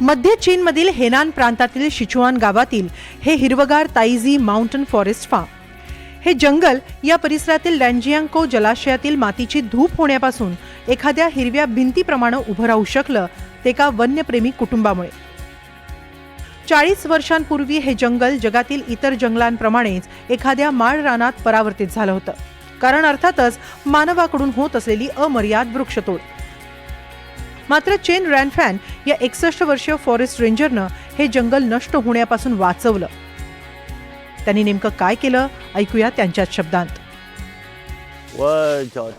मध्य चीनमधील हेनान प्रांतातील शिचुआन गावातील हे हिरवगार ताईझी माउंटन फॉरेस्ट फार्म. हे जंगल या परिसरातील लँजियांको जलाशयातील मातीची धूप होण्यापासून एखाद्या हिरव्या भिंतीप्रमाणे उभं राहू शकलं ते एका वन्यप्रेमी कुटुंबामुळे. चाळीस वर्षांपूर्वी हे जंगल जगातील इतर जंगलांप्रमाणेच एखाद्या माळ रानात परावर्तित झालं होतं. कारण अर्थातच मानवाकडून होत असलेली अमर्याद वृक्षतोड. मात्र चेन रॅनफॅन या एकसष्ट वर्षीय फॉरेस्ट रेंजरनं हे जंगल नष्ट होण्यापासून वाचवलं. त्यांनी नेमकं काय केलं? ऐकूया त्यांच्याच शब्दांत.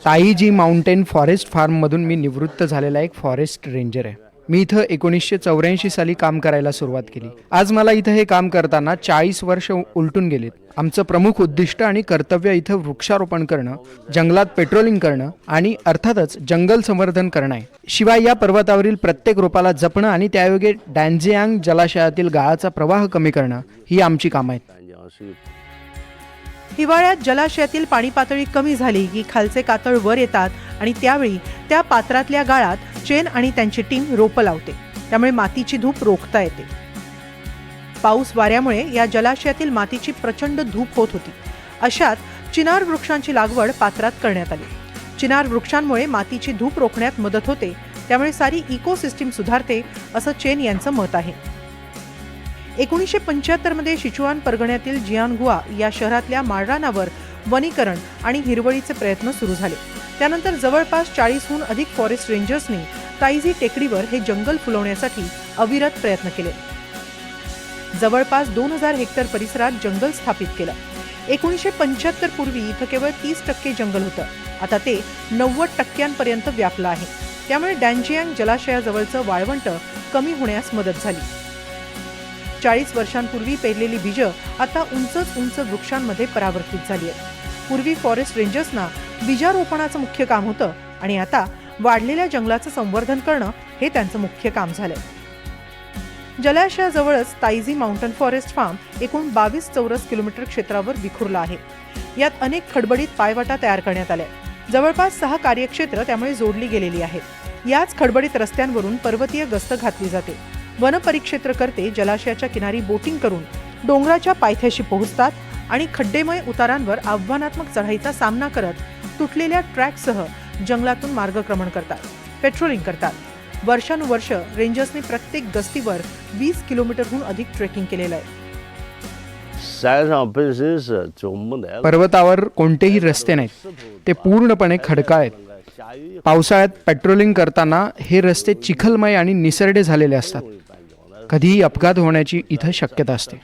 ताईजी माउंटेन फॉरेस्ट फार्ममधून मी निवृत्त झालेला एक फॉरेस्ट रेंजर आहे. मी इथं एकोणीसशे चौऱ्याऐंशी साली काम करायला सुरुवात केली. आज मला इथं हे काम करताना चाळीस वर्ष उलटून गेलेत. आमचं प्रमुख उद्दिष्ट आणि कर्तव्य इथं वृक्षारोपण करणं जंगलात पेट्रोलिंग करणं आणि अर्थातच जंगल संवर्धन करणं आहे. शिवाय या पर्वतावरील प्रत्येक रोपाला जपणं आणि त्यायोगे डॅन्झियांग जलाशयातील गाळाचा प्रवाह कमी करणं ही आमची कामं आहेत. हिवाळ्यात जलाशयातील पाणी पातळी कमी झाली की खालचे कातळ वर येतात आणि त्यावेळी त्या पात्रातल्या गाळात चेन आणि त्यांची टीम रोपं लावते. त्यामुळे मातीची धूप रोखता येते. पाऊस वाऱ्यामुळे या जलाशयातील मातीची प्रचंड धूप होत होती. अशात चिनार वृक्षांची लागवड पात्रात करण्यात आली. चिनार वृक्षांमुळे मातीची धूप रोखण्यात मदत होते. त्यामुळे सारी इकोसिस्टीम सुधारते असं चेन यांचं मत आहे. एकोणीसशे पंच्याहत्तरमध्ये शिचुआन परगण्यातील जियानगुआ या शहरातल्या माळरानावर वनीकरण आणि हिरवळीचे प्रयत्न सुरू झाले. त्यानंतर जवळपास चाळीसहून अधिक फॉरेस्ट रेंजर्सनी ताईझी टेकडीवर हे जंगल फुलवण्यासाठी अविरत प्रयत्न केले. जवळपास दोन हजार हेक्टर परिसरात जंगल स्थापित केलं. एकोणीसशे पंच्याहत्तर पूर्वी इथं केवळ तीस टक्के जंगल होतं. आता ते नव्वद टक्क्यांपर्यंत व्यापलं आहे. त्यामुळे डॅनजियांग जलाशयाजवळचं वाळवंट कमी होण्यास मदत झाली. चाळीस वर्षांपूर्वी पेरलेली बीजं आता उंचच उंच वृक्षांमध्ये परावर्तित झाली आहेत. पूर्वी फॉरेस्ट रेंजर्सना बीजारोपणाचं मुख्य काम होतं आणि आता वाढलेल्या जंगलाचं संवर्धन करणं हे त्यांचं मुख्य काम झालंय. जलाशयाजवळच ताईझी माउंटन फॉरेस्ट फार्म एकूण बावीस चौरस किलोमीटर क्षेत्रावर विखुरला आहे. यात अनेक खडबडीत पायवाटा तयार करण्यात आल्या. जवळपास सहा कार्यक्षेत्र त्यामुळे जोडली गेलेली आहेत याच खडबडीत रस्त्यांवरून पर्वतीय गस्त घातली जाते. वनपरिक्षेत्रकर्ते जलाशयाच्या किनारी बोटिंग करून डोंगराच्या पायथ्याशी पोहोचतात आणि खड्डेमय उतारांवर आव्हानात्मक चढाईचा सामना करत तुटलेल्या ट्रॅकसह जंगलातून मार्गक्रमण करतात पेट्रोलिंग करतात. वर्षानुवर्ष रेंजर्सने प्रत्येक गस्तीवर वीस किलोमीटरहून अधिक ट्रेकिंग केलेलं आहे. पर्वतावर कोणतेही रस्ते नाहीत. ते पूर्णपणे खडकाळ आहेत. पावसाळ्यात पेट्रोलिंग करताना हे रस्ते चिखलमय आणि निसरडे झालेले असतात. कधीही अपघात होण्याची इथं शक्यता असते.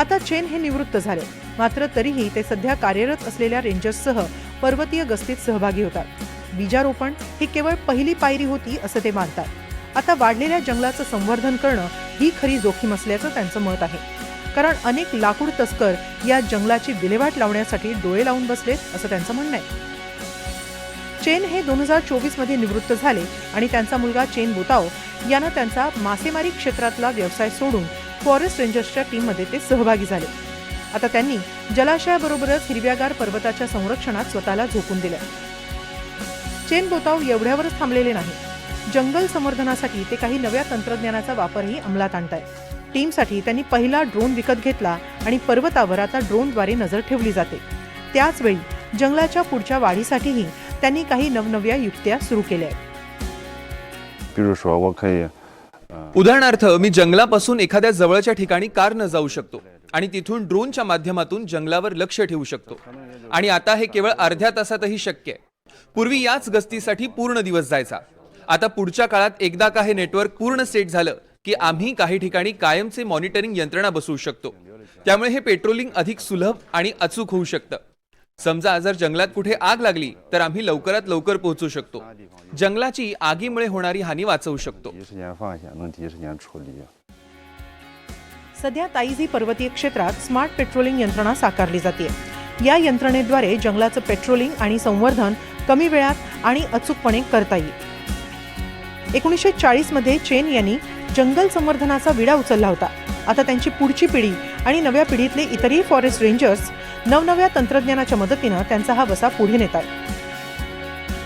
आता चेन हे निवृत्त झाले. मात्र तरीही ते सध्या कार्यरत असलेल्या रेंजर्ससह पर्वतीय गस्तीत सहभागी होतात. बीजारोपण ही केवळ पहिली पायरी होती असं ते मानतात. आता वाढलेल्या जंगलाचं संवर्धन करणं ही खरी जोखीम असल्याचं त्यांचं मत आहे. कारण अनेक लाकूड तस्कर या जंगलाची विल्हेवाट लावण्यासाठी डोळे लावून बसलेत असं त्यांचं म्हणणं आहे. चेन हे दोन हजार चोवीसमध्ये निवृत्त झाले आणि त्यांचा मुलगा चेन बोताओ यानं त्यांचा मासेमारी क्षेत्रातला व्यवसाय सोडून फॉरेस्ट रेंजर्सच्या टीममध्ये ते सहभागी झाले. आता त्यांनी जलाशयाबरोबरच हिरव्यागार पर्वताच्या संरक्षणात स्वतःला झोकून दिलं चेन बोताव एवढ्यावरच थांबलेले नाही. जंगल संवर्धनासाठी ते काही नव्या तंत्रज्ञानाचा वापरही अंमलात आणत आहेत टीमसाठी त्यांनी पहिला ड्रोन विकत घेतला आणि पर्वतावर आता ड्रोनद्वारे नजर ठेवली जाते. त्याचवेळी जंगलाच्या पुढच्या वाढीसाठीही त्यांनी काही नवनव्या युक्त्या सुरू केल्या आहेत उदाहरणार्थ मी जंगलापासून एखाद्या जवळच्या ठिकाणी कार न जाऊ शकतो आणि तिथून ड्रोनच्या माध्यमातून जंगलावर लक्ष ठेवू शकतो. आणि आता हे केवळ अर्ध्या तासातही शक्य आहे. पूर्वी याच गस्तीसाठी पूर्ण दिवस जायचा. आता पुढच्या काळात एकदा का हे नेटवर्क पूर्ण सेट झालं की आम्ही काही ठिकाणी कायमचे मॉनिटरिंग यंत्रणा बसवू शकतो. त्यामुळे हे पेट्रोलिंग अधिक सुलभ आणि अचूक होऊ शकतं. समजा जर जंगलात कुठे आग लागली तर आम्ही लवकरात लवकर पोहोचू शकतो. जंगलाची आगीमुळे होणारी हानी वाचवू शकतो. सध्या ताईझी पर्वतीय क्षेत्रात स्मार्ट पेट्रोलिंग यंत्रणा साकारली जाते. या यंत्रणेद्वारे जंगलाचं पेट्रोलिंग आणि संवर्धन कमी वेळात आणि अचूकपणे करता येईल. एकोणीसशे चाळीसमध्ये चेन यांनी जंगल संवर्धनाचा विडा उचलला होता. आता त्यांची पुढची पिढी आणि नव्या पिढीतले इतरही फॉरेस्ट रेंजर्स नवनव्या तंत्रज्ञानाच्या मदतीनं त्यांचा हा वसा पुढे नेतात.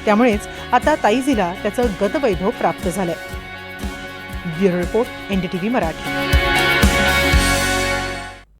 त्यामुळेच आता ताईजीला त्याचं गतवैभव प्राप्त झालंय. Bureau report NDTV Marathi.